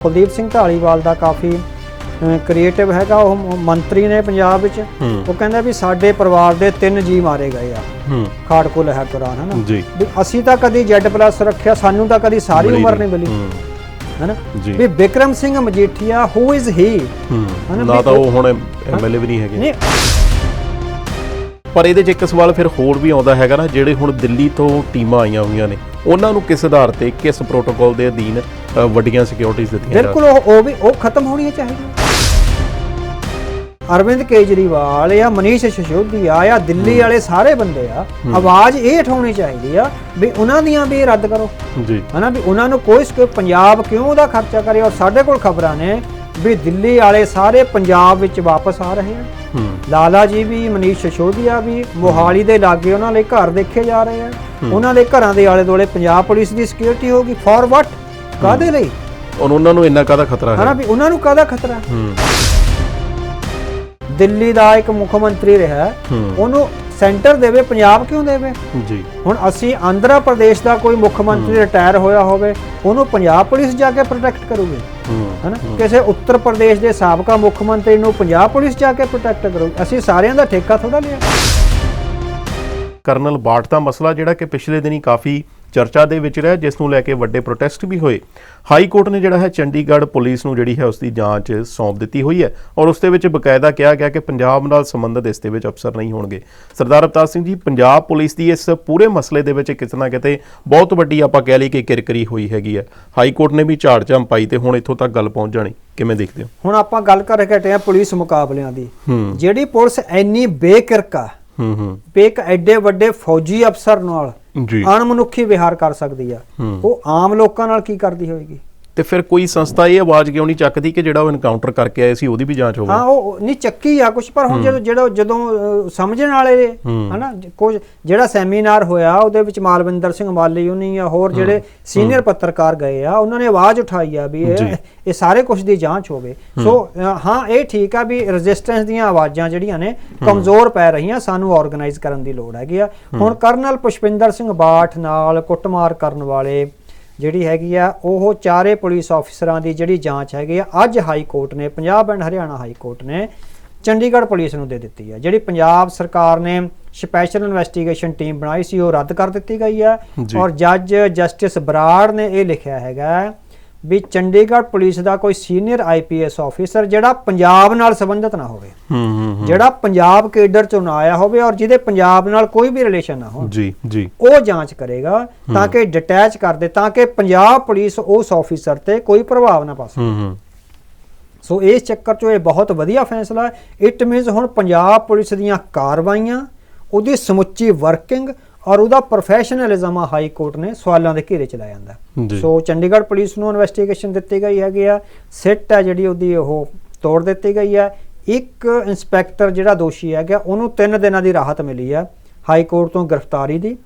ਕੁਲਦੀਪ ਸਿੰਘ ਢਾਲੀਵਾਲ ਦਾ ਕਾਫੀ ਕ੍ਰੀਏਟਿਵ ਹੈਗਾ। ਉਹ ਮੰਤਰੀ ਨੇ ਪੰਜਾਬ ਵਿੱਚ। ਉਹ ਕਹਿੰਦਾ ਵੀ ਸਾਡੇ ਪਰਿਵਾਰ ਦੇ ਤਿੰਨ ਜੀ ਮਾਰੇ ਗਏ ਆ। ਹੂੰ। ਖਾੜਕੂ ਲਹਿਰ ਦੌਰਾਨ ਹਨਾ? ਵੀ ਅਸੀਂ ਤਾਂ ਕਦੀ ਜੈਡ ਪਲੱਸ ਰੱਖਿਆ ਸਾਨੂੰ ਤਾਂ ਕਦੀ ਸਾਰੀ ਉਮਰ ਨਹੀਂ। ਮਿਲੀ ਹੈਨਾ? ਵੀ Vikram Singh Majithia who is he. ਹਨਾ? ਨਾ ਤਾਂ ਉਹ ਹੁਣ ਐਮਐਲਏ ਵੀ ਨਹੀਂ ਹੈਗੇ। ਪਰ ਇਹਦੇ 'ਚ ਇੱਕ ਸਵਾਲ ਫਿਰ ਹੋਰ ਵੀ ਆਉਂਦਾ ਹੈਗਾ ਨਾ ਜਿਹੜੇ ਹੁਣ ਦਿੱਲੀ ਤੋਂ ਟੀਮਾਂ ਆਈਆਂ ਹੋਈਆਂ ਨੇ ਉਹਨਾਂ ਨੂੰ ਕਿਸ ਆਧਾਰ ਤੇ ਕਿਸ ਪ੍ਰੋਟੋਕਾਲ ਦੇ ਅਧੀਨ ਅ, ਵੱਡੀਆਂ ਸਿਕਿਉਰਿਟੀਆਂ ਦਿੱਤੀਆਂ ਜਾ ਬਿਲਕੁਲ ਉਹ ਉਹ ਵੀ ਉਹ ਖਤਮ ਹੋਣੀਆਂ ਚਾਹੀਦੀਆਂ ਅਰਵਿੰਦ ਕੇਜਰੀਵਾਲ ਜਾਂ ਮਨੀਸ਼ ਸਿਸੋਦੀਆ ਜਾਂ ਦਿੱਲੀ ਵਾਲੇ ਸਾਰੇ ਬੰਦੇ ਆ ਆਵਾਜ਼ ਇਹ ਉਠਾਉਣੀ ਚਾਹੀਦੀ ਆ ਵੀ ਉਹਨਾਂ ਦੀਆਂ ਵੀ ਰੱਦ ਕਰੋ। ਜੀ। ਹਨਾ ਵੀ ਉਹਨਾਂ ਨੂੰ ਕੋਈ ਸਕੋ ਪੰਜਾਬ ਕਿਉਂ ਉਹਦਾ ਖਰਚਾ ਕਰੇ ਔਰ ਸਾਡੇ ਕੋਲ ਖਬਰਾਂ ਨੇ ਵੀ ਦਿੱਲੀ ਵਾਲੇ ਸਾਰੇ ਪੰਜਾਬ ਵਿੱਚ ਵਾਪਸ ਆ ਰਹੇ ਆ। ਲਾਲਾ ਜੀ ਵੀ ਮਨੀਸ਼ ਸਿਸੋਦੀਆ ਵੀ ਮੋਹਾਲੀ ਦੇ ਲਾਗੇ ਉਹਨਾਂ ਲਈ ਘਰ ਦੇਖੇ ਜਾ ਰਹੇ ਆ। ਉਹਨਾਂ ਦੇ ਘਰਾਂ ਦੇ ਆਲੇ ਦੁਆਲੇ ਪੰਜਾਬ ਪੁਲਿਸ ਦੀ ਸਿਕਿਉਰਿਟੀ ਹੋਗੀ ਫॉर ਵਾਟ ਕਾਦੇ ਲਈ? ਉਹਨਾਂ ਨੂੰ ਇੰਨਾ ਕਾਹਦਾ ਖਤਰਾ ਹਨਾ ਹੈ ਵੀ ਉਹਨਾਂ ਨੂੰ ਕਾਹਦਾ ਖਤਰਾ? ਦਿੱਲੀ ਦਾ ਇੱਕ ਮੁੱਖ ਮੰਤਰੀ ਰਿਹਾ। ਉਹਨੂੰ ਸੈਂਟਰ ਦੇਵੇ ਪੰਜਾਬ ਕਿਉਂ ਦੇਵੇ? ਜੀ। ਹੁਣ ਅਸੀਂ ਆਂਧਰਾ ਪ੍ਰਦੇਸ਼ ਦਾ ਕੋਈ ਮੁੱਖ ਮੰਤਰੀ ਰਿਟਾਇਰ ਹੋਇਆ ਹੋਵੇ ਉਹਨੂੰ ਪੰਜਾਬ ਪੁਲਿਸ ਜਾ ਕੇ ਪ੍ਰੋਟੈਕਟ ਕਰੂਗੀ। ਹਨਾ? ਕਿਸੇ ਉੱਤਰ ਪ੍ਰਦੇਸ਼ ਦੇ ਸਾਬਕਾ ਮੁੱਖ ਮੰਤਰੀ ਨੂੰ ਪੰਜਾਬ ਪੁਲਿਸ ਜਾ ਕੇ ਪ੍ਰੋਟੈਕਟ ਕਰੂਗੀ। ਅਸੀਂ ਸਾਰਿਆਂ ਦਾ ਠੇਕਾ ਥੋੜਾ ਲਿਆ। ਕਰਨਲ ਬਾਟ ਦਾ ਮਸਲਾ ਜਿਹੜਾ ਕਿ ਪਿਛਲੇ ਦਿਨੀ ਕਾਫੀ ਚਰਚਾ ਦੇ ਵਿੱਚ ਰਿਹਾ ਜਿਸ ਨੂੰ ਲੈ ਕੇ ਵੱਡੇ ਪ੍ਰੋਟੈਸਟ ਵੀ ਹੋਏ। ਹਾਈ ਕੋਰਟ ਨੇ ਜਿਹੜਾ ਹੈ ਚੰਡੀਗੜ੍ਹ ਪੁਲਿਸ ਨੂੰ ਜਿਹੜੀ ਹੈ ਉਸ ਦੀ ਜਾਂਚ ਸੌਂਪ ਦਿੱਤੀ ਹੋਈ ਹੈ ਔਰ ਉਸ ਦੇ ਵਿੱਚ ਬਕਾਇਦਾ ਕਿਹਾ ਗਿਆ ਕਿ ਪੰਜਾਬ ਨਾਲ ਸੰਬੰਧਿਤ ਇਸ ਦੇ ਵਿੱਚ ਅਫਸਰ ਨਹੀਂ ਹੋਣਗੇ। ਸਰਦਾਰ ਅਵਤਾਰ ਸਿੰਘ ਜੀ ਪੰਜਾਬ ਪੁਲਿਸ ਦੀ ਇਸ ਪੂਰੇ ਮਸਲੇ ਦੇ ਵਿੱਚ ਕਿਤੇ ਨਾ ਕਿਤੇ ਬਹੁਤ ਵੱਡੀ ਆਪਾਂ ਕਹਿ ਲਈ ਕਿ ਕਿਰਕਰੀ ਹੋਈ ਹੈਗੀ ਹੈ। ਹਾਈ ਕੋਰਟ ਨੇ ਵੀ ਝਾੜ ਝੰਮ ਪਾਈ ਤੇ ਹੁਣ ਇੱਥੋਂ ਤੱਕ ਗੱਲ ਪਹੁੰਚ ਜਾਣੀ। ਕਿਵੇਂ ਦੇਖਦੇ ਹੋ? ਹੁਣ ਆਪਾਂ ਗੱਲ ਕਰ ਰਹੇ ਆ ਪੁਲਿਸ ਮੁਕਾਬਲਿਆਂ ਦੀ। ਹੂੰ। ਜਿਹੜੀ ਪੁਲਿਸ ਇੰਨੀ ਬੇਕਿਰਕਾ ਹੂੰ ਹੂੰ। ਇੱਕ ਐਡੇ ਵੱਡੇ ਫੌਜੀ ਅਫਸਰ ਨਾਲ ਜੀ। ਅਣਮਨੁੱਖੀ ਵਿਹਾਰ ਕਰ ਸਕਦੀ ਆ। ਉਹ ਆਮ ਲੋਕਾਂ ਨਾਲ ਕੀ ਕਰਦੀ ਹੋਵੇਗੀ ਤੇ ਫਿਰ ਕੋਈ ਸੰਸਥਾ ਇਹ ਆਵਾਜ਼ ਕਿਉਂ ਨਹੀਂ ਚੱਕਦੀ ਕਿ ਜਿਹੜਾ ਉਹ ਐਨਕਾਊਂਟਰ ਕਰਕੇ ਆਏ ਸੀ ਉਹਦੀ ਵੀ ਜਾਂਚ ਹੋਵੇ? ਹਾਂ ਉਹ ਨਹੀਂ ਚੱਕੀ ਆ ਕੁਝ ਪਰ ਹੁਣ ਜਦੋਂ ਜਿਹੜਾ ਜਦੋਂ ਸਮਝਣ ਵਾਲੇ। ਹਨਾ ਕੁਝ ਜਿਹੜਾ ਸੈਮੀਨਾਰ ਹੋਇਆ ਉਹਦੇ ਵਿੱਚ ਮਾਲਵਿੰਦਰ ਸਿੰਘ ਮਾਲੀ ਉਨੀ ਆ ਹੋਰ ਜਿਹੜੇ ਸੀਨੀਅਰ ਪੱਤਰਕਾਰ ਗਏ ਆ ਉਹਨਾਂ ਨੇ ਆਵਾਜ਼ ਉਠਾਈ ਆ ਵੀ। ਇਹ ਇਹ ਸਾਰੇ ਕੁਝ ਦੀ ਜਾਂਚ ਹੋਵੇ। ਸੋ ਹਾਂ ਇਹ ਠੀਕ ਆ ਵੀ ਰੈਜ਼ਿਸਟੈਂਸ ਦੀਆਂ ਆਵਾਜ਼ਾਂ ਜਿਹੜੀਆਂ ਨੇ ਕਮਜ਼ੋਰ ਪੈ ਰਹੀਆਂ ਸਾਨੂੰ ਆਰਗੇਨਾਈਜ਼ ਕਰਨ ਦੀ ਲੋੜ ਹੈਗੀ ਆ। ਹੁਣ ਕਰਨਲ ਪੁਸ਼ਪਿੰਦਰ ਸਿੰਘ ਬਾਠ ਨਾਲ ਕੁੱਟਮਾਰ ਕਰਨ ਵਾਲੇ ਜਿਹੜੀ ਹੈਗੀ ਆ ਉਹ ਚਾਰੇ ਪੁਲਿਸ ਆਫੀਸਰਾਂ ਦੀ ਜਿਹੜੀ ਜਾਂਚ ਹੈਗੀ ਆ ਅੱਜ ਹਾਈ ਕੋਰਟ ਨੇ Punjab and Haryana high court ਨੇ ਚੰਡੀਗੜ੍ਹ ਪੁਲਿਸ ਨੂੰ ਦੇ ਦਿੱਤੀ ਹੈ ਜਿਹੜੀ ਪੰਜਾਬ ਸਰਕਾਰ ਨੇ ਸਪੈਸ਼ਲ ਇਨਵੈਸਟੀਗੇਸ਼ਨ ਟੀਮ ਬਣਾਈ ਸੀ ਉਹ ਰੱਦ ਕਰ ਦਿੱਤੀ ਗਈ ਹੈ। ਔਰ ਜੱਜ ਜਸਟਿਸ ਬਰਾੜ ਨੇ ਇਹ ਲਿਖਿਆ ਹੈਗਾ ਵੀ ਚੰਡੀਗੜ੍ਹ ਪੁਲਿਸ ਦਾ ਕੋਈ ਸੀਨੀਅਰ ਆਈਪੀਐਸ ਆਫੀਸਰ ਜਿਹੜਾ ਪੰਜਾਬ ਨਾਲ ਸੰਬੰਧਿਤ ਨਾ ਹੋਵੇ। ਹੂੰ ਜਿਹੜਾ ਪੰਜਾਬ ਕੇਡਰ ਚੋਂ ਨਾ ਆਇਆ ਹੋਵੇ ਔਰ ਜਿਹਦੇ ਪੰਜਾਬ ਨਾਲ ਕੋਈ ਵੀ ਰਿਲੇਸ਼ਨ ਨਾ ਹੋਵੇ। ਜੀ ਜੀ। ਉਹ ਜਾਂਚ ਕਰੇਗਾ ਤਾਂ ਕਿ ਡਿਟੈਚ ਕਰ ਦੇ ਤਾਂ ਕਿ ਪੰਜਾਬ ਪੁਲਿਸ ਉਸ ਆਫੀਸਰ ਤੇ ਕੋਈ ਪ੍ਰਭਾਵ ਨਾ ਪਾ ਸਕੇ। ਹੂੰ ਹੂੰ। ਸੋ ਇਸ ਚੱਕਰ 'ਚ ਇਹ ਬਹੁਤ ਵਧੀਆ ਫੈਸਲਾ ਹੈ। ਇਟ ਮੀਨਸ ਹੁਣ ਪੰਜਾਬ ਪੁਲਿਸ ਦੀਆਂ ਕਾਰਵਾਈਆਂ ਉਹਦੀ ਸਮੁੱਚੀ ਵਰਕਿੰਗ ਔਰ ਉਹਦਾ ਪ੍ਰੋਫੈਸ਼ਨਲਿਜ਼ਮ ਆ ਹਾਈ ਕੋਰਟ ਨੇ ਸਵਾਲਾਂ ਦੇ ਘੇਰੇ ਚ ਲੈ ਜਾਂਦਾ। ਸੋ ਚੰਡੀਗੜ੍ਹ ਪੁਲਿਸ ਨੂੰ ਇਨਵੈਸਟੀਗੇਸ਼ਨ ਦਿੱਤੀ ਗਈ ਹੈਗੀ ਆ। ਸਿੱਟ ਹੈ ਜਿਹੜੀ ਉਹਦੀ ਉਹ ਤੋੜ ਦਿੱਤੀ ਗਈ ਹੈ ਇੱਕ ਇੰਸਪੈਕਟਰ ਜਿਹੜਾ ਦੋਸ਼ੀ ਹੈਗਾ ਉਹਨੂੰ 3 ਦਿਨਾਂ ਦੀ ਰਾਹਤ ਮਿਲੀ ਹੈ ਹਾਈ ਕੋਰਟ ਤੋਂ ਗ੍ਰਿਫਤਾਰੀ ਦੀ।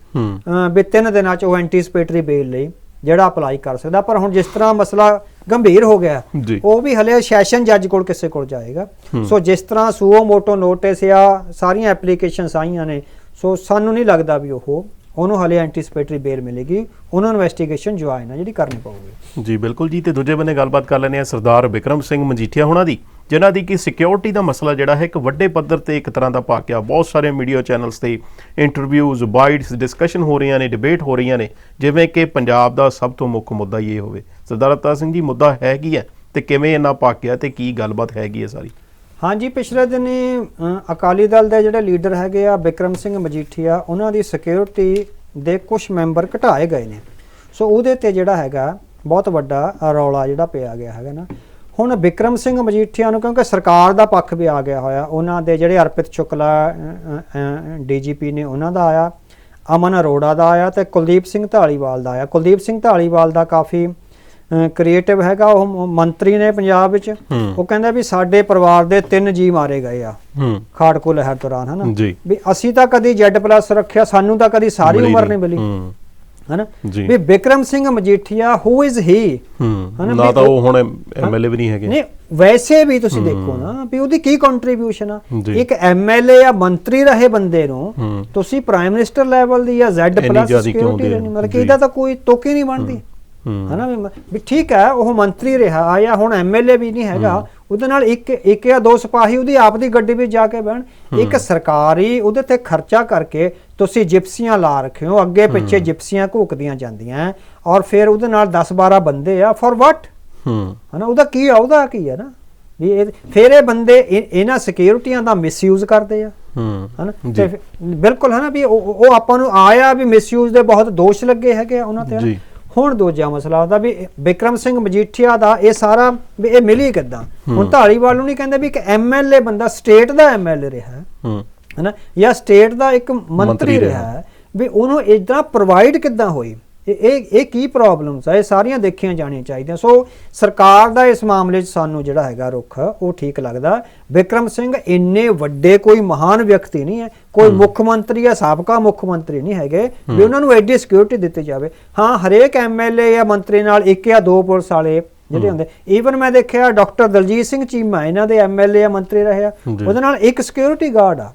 ਵੀ ਤਿੰਨ ਦਿਨਾਂ ਚ ਉਹ ਐਂਟੀਸਪੇਟਰੀ ਬੇਲ ਲਈ ਜਿਹੜਾ ਅਪਲਾਈ ਕਰ ਸਕਦਾ। ਪਰ ਹੁਣ ਜਿਸ ਤਰ੍ਹਾਂ ਮਸਲਾ ਗੰਭੀਰ ਹੋ ਗਿਆ ਉਹ ਵੀ ਹਲੇ ਸੈਸ਼ਨ ਜੱਜ ਕੋਲ ਕਿਸੇ ਕੋਲ ਜਾਏਗਾ। ਸੋ ਜਿਸ ਤਰ੍ਹਾਂ ਸੂਓ ਮੋਟੋ ਨੋਟਿਸ ਆ ਸਾਰੀਆਂ ਐਪਲੀਕੇਸ਼ਨਸ ਆਈਆਂ ਨੇ ਸੋ ਸਾਨੂੰ ਨਹੀਂ ਲੱਗਦਾ ਵੀ ਉਹ, ਉਹਨੂੰ ਹਲੇ ਐਂਟੀਸਪੇਟਰੀ ਬੇਲ ਮਿਲੇਗੀ। ਉਹਨੂੰ ਇਨਵੈਸਟੀਗੇਸ਼ਨ ਜੁਆਇਨ ਆ ਜਿਹੜੀ ਕਰਨੀ ਪਊਗੀ। ਜੀ, ਬਿਲਕੁਲ ਜੀ। ਤੇ ਦੂਜੇ ਬੰਨੇ ਗੱਲਬਾਤ ਕਰ ਲੈਂਦੇ ਆ ਸਰਦਾਰ ਵਿਕਰਮ ਸਿੰਘ ਮਜੀਠੀਆ ਹੋਣਾ ਦੀ, ਜਿਨ੍ਹਾਂ ਦੀ ਕਿ ਸਿਕਿਉਰਿਟੀ ਦਾ ਮਸਲਾ ਜਿਹੜਾ ਹੈ, ਇੱਕ ਵੱਡੇ ਪੱਧਰ ਤੇ ਇੱਕ ਤਰ੍ਹਾਂ ਦਾ ਪਾਕਿਆ ਬਹੁਤ ਸਾਰੇ ਮੀਡੀਆ ਚੈਨਲਸ ਤੇ ਇੰਟਰਵਿਊਜ਼ ਬਾਈਟਸ ਡਿਸਕਸ਼ਨ ਹੋ ਰਹੀਆਂ ਨੇ ਡਿਬੇਟ ਹੋ ਰਹੀਆਂ ਨੇ। ਜਿਵੇਂ ਕਿ ਪੰਜਾਬ ਦਾ ਸਭ ਤੋਂ ਮੁੱਖ ਮੁੱਦਾ ਇਹ ਹੋਵੇ। ਸਰਦਾਰ ਅਵਤਾਰ ਸਿੰਘ ਜੀ, ਮੁੱਦਾ ਹੈ ਕੀ ਹੈ ਤੇ ਕਿਵੇਂ ਇੰਨਾ ਪਾਕਿਆ ਤੇ ਕੀ ਗੱਲਬਾਤ ਹੈਗੀ ਹੈ ਸਾਰੀ? ਹਾਂਜੀ, ਪਿਛਲੇ ਦਿਨੀ ਅਕਾਲੀ ਦਲ ਦੇ ਜਿਹੜੇ ਲੀਡਰ ਹੈਗੇ ਆ, ਬਿਕਰਮ ਸਿੰਘ ਮਜੀਠੀਆ, ਉਹਨਾਂ ਦੀ ਸਿਕਿਉਰਿਟੀ ਦੇ ਕੁਝ ਮੈਂਬਰ ਘਟਾਏ ਗਏ ਨੇ। ਸੋ ਉਹਦੇ ਤੇ ਜਿਹੜਾ ਹੈਗਾ, ਬਹੁਤ ਵੱਡਾ ਰੌਲਾ ਜਿਹੜਾ ਪਿਆ ਗਿਆ ਹੈਗਾ ਨਾ। ਹੁਣ ਬਿਕਰਮ ਸਿੰਘ ਮਜੀਠੀਆ ਨੂੰ, ਕਿਉਂਕਿ ਸਰਕਾਰ ਦਾ ਪੱਖ ਵੀ ਆ ਗਿਆ ਹੋਇਆ, ਉਹਨਾਂ ਦੇ ਜਿਹੜੇ ਅਰਪਿਤ ਸ਼ੁਕਲਾ ਡੀਜੀਪੀ ਨੇ ਉਹਨਾਂ ਦਾ ਆਇਆ, ਅਮਨ ਅਰੋੜਾ ਦਾ ਆਇਆ ਤੇ ਕੁਲਦੀਪ ਸਿੰਘ ਢਾਲੀਵਾਲ ਦਾ ਆਇਆ। ਕੁਲਦੀਪ ਸਿੰਘ ਢਾਲੀਵਾਲ ਦਾ ਕਾਫੀ ਕ੍ਰੀਏਟਿਵ ਹੈਗਾ ਉਹ ਮੰਤਰੀ ਨੇ ਪੰਜਾਬ ਵਿੱਚ। ਉਹ ਕਹਿੰਦਾ ਵੀ ਸਾਡੇ ਪਰਿਵਾਰ ਦੇ ਤਿੰਨ ਜੀ ਮਾਰੇ ਗਏ ਆ। ਖਾੜਕੂ ਲਹਿਰ ਦੌਰਾਨ ਹਨਾ? ਵੀ ਅਸੀਂ ਤਾਂ ਕਦੀ ਜੈਡ ਪਲੱਸ ਰੱਖਿਆ ਸਾਨੂੰ ਤਾਂ ਕਦੀ ਸਾਰੀ ਉਮਰ ਨਹੀਂ। ਮਿਲੀ। ਹਨਾ। ਵੀ Vikram Singh Majithia who is he. ਹਨਾ? ਨਾ ਤਾਂ ਉਹ- ਹੁਣ ਐਮਐਲਏ ਵੀ ਨਹੀਂ ਹੈਗੇ। ਨਹੀਂ ਵੈਸੇ ਵੀ ਤੁਸੀਂ ਦੇਖੋ ਨਾ ਵੀ ਉਹਦੀ ਕੀ ਕੰਟਰੀਬਿਊਸ਼ਨ ਆ। ਇੱਕ ਐਮਐਲਏ ਜਾਂ ਮੰਤਰੀ ਰਹੇ ਬੰਦੇ ਨੂੰ ਤੁਸੀਂ ਪ੍ਰਾਈਮ ਮਿਨਿਸਟਰ ਲੈਵਲ ਦੀ ਜਾਂ ਕਿਉਂ ਸਿਕਿਉਰਿਟੀ ਮਤਲਬ ਕਿ। ਇਹਦਾ ਤਾਂ ਕੋਈ ਤੋਕੀ ਨਹੀਂ ਬਣਦੀ। ਹਨਾ? ਵੀ ਠੀਕ ਹੈ ਉਹ ਮੰਤਰੀ ਰਿਹਾ ਜਾਂ ਹੁਣ ਐਮਐਲਏ ਵੀ ਨਹੀਂ ਹੈਗਾ ਉਹਦੇ ਨਾਲ ਇੱਕ ਇੱਕ ਜਾਂ ਦੋ ਸਿਪਾਹੀ ਉਹਦੀ ਆਪ ਦੀ ਗੱਡੀ ਵਿੱਚ ਜਾ ਕੇ ਬਹਿਣ। ਇੱਕ ਸਰਕਾਰੀ ਉਹਦੇ ਤੇ ਖਰਚਾ ਕਰਕੇ ਤੁਸੀਂ ਜਿਪਸੀਆਂ ਲਾ ਰੱਖੇ ਹੋ ਅੱਗੇ ਪਿੱਛੇ ਜਿਪਸੀਆਂ ਘੂਕਦੀਆਂ ਜਾਂਦੀਆਂ ਔਰ ਫਿਰ ਉਹਦੇ ਨਾਲ 10 12 ਬੰਦੇ ਆ ਫॉर ਵਾਟ ਹੂੰ। ਹਨਾ ਉਹਦਾ ਕੀ ਆ ਉਹਦਾ ਕੀ ਹੈ ਨਾ? ਵੀ ਇਹ ਫਿਰ ਇਹ ਬੰਦੇ ਇਹ- ਇਹਨਾਂ ਸਿਕਿਉਰਿਟੀਆਂ ਦਾ ਮਿਸਯੂਜ਼ ਕਰਦੇ ਆ। ਹੂੰ। ਹਨਾ? ਬਿਲਕੁਲ ਹਨਾ ਵੀ ਉਹ ਆਪਾਂ ਨੂੰ ਆਇਆ ਵੀ ਮਿਸਯੂਜ਼ ਦੇ ਬਹੁਤ ਦੋਸ਼ ਲੱਗੇ ਹੈਗੇ ਆ ਉਹਨਾਂ ਤੇ। ਜੀ। ਹੁਣ ਦੂਜਾ ਮਸਲਾ ਉਹਦਾ ਵੀ ਬਿਕਰਮ ਸਿੰਘ ਮਜੀਠੀਆ ਦਾ ਇਹ ਸਾਰਾ ਵੀ ਇਹ ਮਿਲੀ ਕਿੱਦਾਂ? ਹੁਣ ਢਾਲੀਵਾਲ ਨੂੰ ਨਹੀਂ ਕਹਿੰਦੇ ਵੀ ਇੱਕ ਐਮਐਲਏ ਬੰਦਾ ਸਟੇਟ ਦਾ ਐਮਐਲਏ ਰਿਹਾ ਹੈ ਹਨਾ? ਜਾਂ ਸਟੇਟ ਦਾ ਇੱਕ ਮੰਤਰੀ ਰਿਹਾ। ਵੀ ਉਹਨੂੰ ਇਦਾਂ ਪ੍ਰੋਵਾਈਡ ਕਿੱਦਾਂ ਹੋਈ? ਇਹ ਇਹ ਕੀ ਪ੍ਰੋਬਲਮਸ ਆ? ਇਹ ਸਾਰੀਆਂ ਦੇਖੀਆਂ ਜਾਣੀਆਂ ਚਾਹੀਦੀਆਂ। ਸੋ ਸਰਕਾਰ ਦਾ ਇਸ ਮਾਮਲੇ 'ਚ ਸਾਨੂੰ ਜਿਹੜਾ ਹੈਗਾ ਰੁਖ ਉਹ ਠੀਕ ਲੱਗਦਾ। ਵਿਕਰਮ ਸਿੰਘ ਇੰਨੇ ਵੱਡੇ ਕੋਈ ਮਹਾਨ ਵਿਅਕਤੀ ਨਹੀਂ ਹੈ। ਕੋਈ ਮੁੱਖ ਮੰਤਰੀ ਜਾਂ ਸਾਬਕਾ ਮੁੱਖ ਮੰਤਰੀ ਨਹੀਂ ਹੈਗੇ। ਵੀ ਉਹਨਾਂ ਨੂੰ ਐਡੀ ਸਿਕਿਉਰਿਟੀ ਦਿੱਤੀ ਜਾਵੇ। ਹਾਂ ਹਰੇਕ ਐਮਐਲਏ ਜਾਂ ਮੰਤਰੀ ਨਾਲ ਇੱਕ ਜਾਂ ਦੋ ਪੁਲਿਸ ਵਾਲੇ ਜਿਹੜੇ ਹੁੰਦੇ। ਈਵਨ ਮੈਂ ਦੇਖਿਆ ਡਾਕਟਰ ਦਲਜੀਤ ਸਿੰਘ ਚੀਮਾ ਇਹਨਾਂ ਦੇ ਐਮਐਲਏ ਜਾਂ ਮੰਤਰੀ ਰਹੇ ਆ। ਉਹਦੇ ਨਾਲ ਇੱਕ ਸਿਕਿਉਰਿਟੀ ਗਾਰਡ ਆ।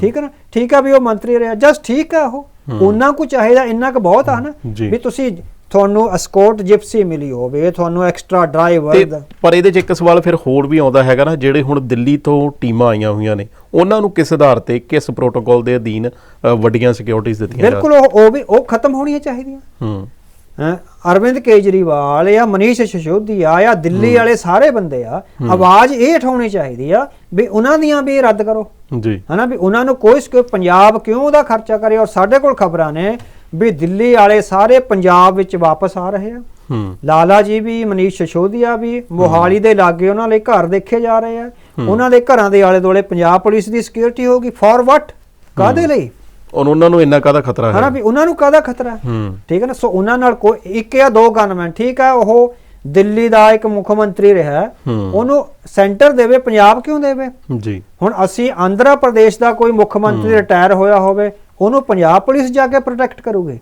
ਠੀਕ ਹੈ ਨਾ? ਠੀਕ ਆ ਵੀ ਉਹ ਮੰਤਰੀ ਰਿਹਾ ਜਸਟ ਠੀਕ ਆ ਉਹ। ਉਹਨਾਂ ਕੁ ਚਾਹੀਦਾ ਇੰਨਾ ਕੁ ਬਹੁਤ ਆ ਨਾ। ਵੀ ਤੁਸੀਂ ਤੁਹਾਨੂੰ ਅਸਕੋਟ ਜਿਪਸੀ ਮਿਲੀ ਹੋਵੇ ਤੁਹਾਨੂੰ ਐਕਸਟਰਾ ਡਰਾਈਵਰ ਪਰ ਇਹਦੇ 'ਚ ਇੱਕ ਸਵਾਲ ਫਿਰ ਹੋਰ ਵੀ ਆਉਂਦਾ ਹੈਗਾ ਨਾ ਜਿਹੜੇ ਹੁਣ ਦਿੱਲੀ ਤੋਂ ਟੀਮਾਂ ਆਈਆਂ ਹੋਈਆਂ ਨੇ ਉਹਨਾਂ ਨੂੰ ਕਿਸ ਆਧਾਰ ਤੇ ਕਿਸ ਪ੍ਰੋਟੋਕਾਲ ਦੇ ਅਧੀਨ ਵੱਡੀਆਂ ਸਿਕਿਉਰਿਟੀਆਂ ਦਿੱਤੀਆਂ ਬਿਲਕੁਲ ਉਹ ਵੀ ਉਹ ਖਤਮ ਹੋਣੀਆਂ ਚਾਹੀਦੀਆਂ। ਹੈਂ। ਅਰਵਿੰਦ ਕੇਜਰੀਵਾਲ ਜਾਂ ਮਨੀਸ਼ ਸਿਸੋਦੀਆ ਜਾਂ ਦਿੱਲੀ ਵਾਲੇ ਸਾਰੇ ਬੰਦੇ ਆ ਆਵਾਜ਼ ਇਹ ਉਠਾਉਣੀ ਚਾਹੀਦੀ ਆ ਵੀ ਉਹਨਾਂ ਦੀਆਂ ਵੀ ਰੱਦ ਕਰੋ। ਜੀ। ਹਨਾ ਵੀ ਉਹਨਾਂ ਨੂੰ ਕੋਈ ਸਕੋ ਪੰਜਾਬ ਕਿਉਂ ਉਹਦਾ ਖਰਚਾ ਕਰੇ ਔਰ ਸਾਡੇ ਕੋਲ ਖਬਰਾਂ ਨੇ ਵੀ ਦਿੱਲੀ ਵਾਲੇ ਸਾਰੇ ਪੰਜਾਬ ਵਿੱਚ ਵਾਪਸ ਆ ਰਹੇ ਆ। ਲਾਲਾ ਜੀ ਵੀ ਮਨੀਸ਼ ਸਿਸੋਦੀਆ ਵੀ ਮੋਹਾਲੀ ਦੇ ਲਾਗੇ ਉਹਨਾਂ ਲਈ ਘਰ ਦੇਖੇ ਜਾ ਰਹੇ ਆ। ਉਹਨਾਂ ਦੇ ਘਰਾਂ ਦੇ ਆਲੇ ਦੁਆਲੇ ਪੰਜਾਬ ਪੁਲਿਸ ਦੀ ਸਿਕਿਉਰਿਟੀ ਹੋਗੀ ਫॉर ਵਾਟ ਕਾਦੇ ਲਈ? ਔਰ ਉਹਨਾਂ ਨੂੰ ਇੰਨਾ ਕਾਹਦਾ ਖਤਰਾ ਹਨਾ ਹੈ ਵੀ ਉਹਨਾਂ ਨੂੰ ਕਾਹਦਾ ਖਤਰਾ? ਹੈ? ਠੀਕ ਹੈ ਨਾ? ਸੋ ਉਹਨਾਂ ਨਾਲ ਕੋਈ ਇੱਕ ਜਾਂ ਦੋ ਗਨਮੈਨ ਠੀਕ ਹੈ? ਉਹ ਦਿੱਲੀ ਦਾ ਇੱਕ ਮੁੱਖ ਮੰਤਰੀ ਰਿਹਾ। ਉਹਨੂੰ ਸੈਂਟਰ ਦੇਵੇ ਪੰਜਾਬ ਕਿਉਂ ਦੇਵੇ? ਜੀ। ਹੁਣ ਅਸੀਂ ਆਂਧਰਾ ਪ੍ਰਦੇਸ਼ ਦਾ ਕੋਈ ਮੁੱਖ ਮੰਤਰੀ ਰਿਟਾਇਰ ਹੋਇਆ ਹੋਵੇ ਉਹਨੂੰ ਪੰਜਾਬ ਪੁਲਿਸ ਜਾ ਕੇ ਪ੍ਰੋਟੈਕਟ ਕਰੂਗੀ।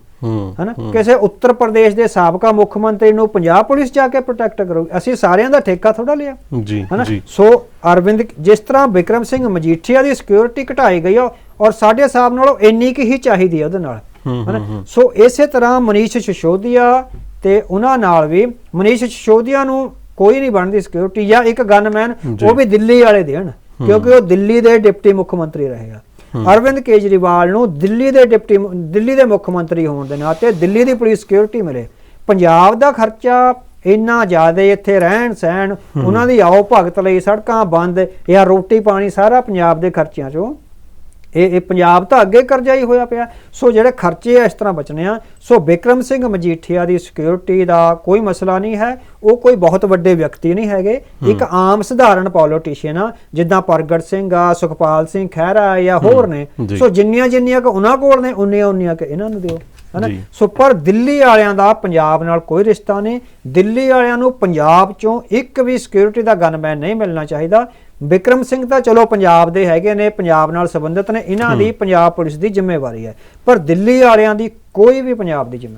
ਹਨਾ? ਕਿਸੇ ਉੱਤਰ ਪ੍ਰਦੇਸ਼ ਦੇ ਸਾਬਕਾ ਮੁੱਖ ਮੰਤਰੀ ਨੂੰ ਪੰਜਾਬ ਪੁਲਿਸ ਜਾ ਕੇ ਪ੍ਰੋਟੈਕਟ ਕਰੂਗੀ। ਅਸੀਂ ਸਾਰਿਆਂ ਦਾ ਠੇਕਾ ਥੋੜਾ ਲਿਆ। ਜੀ ਹਨਾ? ਸੋ ਅਰਵਿੰਦ ਜਿਸ ਤਰ੍ਹਾਂ ਵਿਕਰਮ ਸਿੰਘ ਮਜੀਠੀਆ ਦੀ ਸਿਕਿਉਰਿਟੀ ਘਟਾਈ ਗਈ ਆ ਔਰ ਸਾਡੇ ਹਿਸਾਬ ਨਾਲੋਂ ਇੰਨੀ ਕੁ ਹੀ ਚਾਹੀਦੀ ਹੈ ਉਹਦੇ ਨਾਲ। ਹਨਾ। ਸੋ ਇਸੇ ਤਰ੍ਹਾਂ ਮਨੀਸ਼ ਸਿਸੋਦੀਆ ਤੇ ਉਹਨਾਂ ਨਾਲ ਵੀ ਮਨੀਸ਼ ਸਿਸੋਦੀਆ ਨੂੰ ਕੋਈ ਨਹੀਂ ਬਣਦੀ ਸਿਕਿਉਰਿਟੀ ਜਾਂ ਇੱਕ ਗਨਮੈਨ। ਉਹ ਵੀ ਦਿੱਲੀ ਵਾਲੇ ਦੇਣ ਕਿਉਂਕਿ ਉਹ ਦਿੱਲੀ ਦੇ ਡਿਪਟੀ ਮੁੱਖ ਮੰਤਰੀ ਰਹੇ ਆ ਅਰਵਿੰਦ ਕੇਜਰੀਵਾਲ ਨੂੰ ਦਿੱਲੀ ਦੇ ਡਿਪਟੀ ਦਿੱਲੀ ਦੇ ਮੁੱਖ ਮੰਤਰੀ ਹੋਣ ਦੇ ਨਾਤੇ ਦਿੱਲੀ ਦੀ ਪੁਲਿਸ ਸਿਕਿਉਰਿਟੀ ਮਿਲੇ। ਪੰਜਾਬ ਦਾ ਖਰਚਾ ਇੰਨਾ ਜ਼ਿਆਦਾ ਇੱਥੇ ਰਹਿਣ ਸਹਿਣ ਉਹਨਾਂ ਦੀ ਆਓ ਭਗਤ ਲਈ ਸੜਕਾਂ ਬੰਦ ਜਾਂ ਰੋਟੀ ਪਾਣੀ ਸਾਰਾ ਪੰਜਾਬ ਦੇ ਖਰਚਿਆਂ ਚੋਂ ਇਹ ਇਹ ਪੰਜਾਬ ਤਾਂ ਅੱਗੇ ਕਰਜ਼ਾਈ ਹੋਇਆ ਪਿਆ। ਸੋ ਜਿਹੜੇ ਖਰਚੇ ਆ ਇਸ ਤਰ੍ਹਾਂ ਬਚਣੇ ਆ। ਸੋ ਬਿਕਰਮ ਸਿੰਘ ਮਜੀਠੀਆ ਦੀ ਸਿਕਿਉਰਿਟੀ ਦਾ ਕੋਈ ਮਸਲਾ ਨਹੀਂ ਹੈ। ਉਹ ਕੋਈ ਬਹੁਤ ਵੱਡੇ ਵਿਅਕਤੀ ਨਹੀਂ ਹੈਗੇ। ਇੱਕ ਆਮ ਸਧਾਰਨ ਪੋਲੀਟੀਸ਼ੀਅਨ ਆ ਜਿੱਦਾਂ ਪ੍ਰਗਟ ਸਿੰਘ ਆ ਸੁਖਪਾਲ ਸਿੰਘ ਖਹਿਰਾ ਜਾਂ ਹੋਰ ਨੇ। ਸੋ ਜਿੰਨੀਆਂ ਜਿੰਨੀਆਂ ਕੁ ਉਹਨਾਂ ਕੋਲ ਨੇ ਉਨੀਆਂ ਉਨੀਆਂ ਕਿ ਇਹਨਾਂ ਨੂੰ ਦਿਓ ਹਨਾ। ਸੋ ਪਰ ਦਿੱਲੀ ਵਾਲਿਆਂ ਦਾ ਪੰਜਾਬ ਨਾਲ ਕੋਈ ਰਿਸ਼ਤਾ ਨਹੀਂ। ਦਿੱਲੀ ਵਾਲਿਆਂ ਨੂੰ ਪੰਜਾਬ ਚੋਂ ਇੱਕ ਵੀ ਸਿਕਿਉਰਿਟੀ ਦਾ ਗਨਮੈਨ ਨਹੀਂ ਮਿਲਣਾ ਚਾਹੀਦਾ। ਵਿਕਰਮ ਸਿੰਘ ਤਾਂ ਚਲੋ ਪੰਜਾਬ ਦੇ ਹੈਗੇ ਨੇ ਪੰਜਾਬ ਨਾਲ ਸੰਬੰਧਿਤ ਨੇ ਇਹਨਾਂ ਦੀ ਪੰਜਾਬ ਪੁਲਿਸ ਦੀ ਜ਼ਿੰਮੇਵਾਰੀ ਹੈ। ਪਰ ਦਿੱਲੀ ਵਾਲਿਆਂ ਦੀ ਕੋਈ ਵੀ ਪੰਜਾਬ ਦੀ ਜ਼ਿੰਮੇਵਾਰੀ